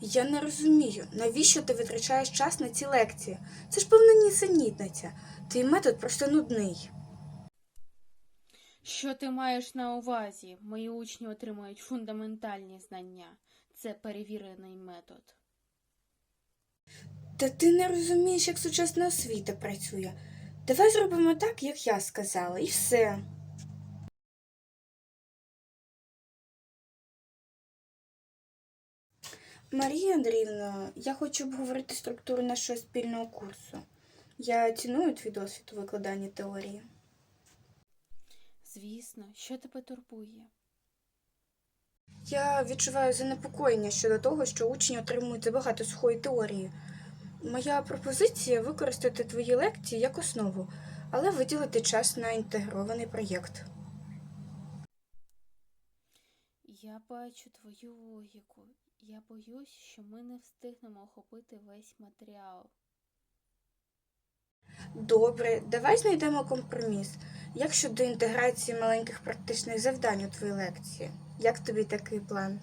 Я не розумію, навіщо ти витрачаєш час на ці лекції? Це ж повна нісенітниця. Твій метод просто нудний. Що ти маєш на увазі? Мої учні отримують фундаментальні знання. Це перевірений метод. Та ти не розумієш, як сучасна освіта працює. Давай зробимо так, як я сказала, і все. Марія Андріївна, я хочу обговорити структуру нашого спільного курсу. Я ціную твій досвід у викладанні теорії. Звісно, що тебе турбує? Я відчуваю занепокоєння щодо того, що учні отримують забагато сухої теорії. Моя пропозиція використати твої лекції як основу, але виділити час на інтегрований проєкт. Я бачу твою логіку. Я боюсь, що ми не встигнемо охопити весь матеріал. Добре, давай знайдемо компроміс. Як щодо інтеграції маленьких практичних завдань у твої лекції? Як тобі такий план?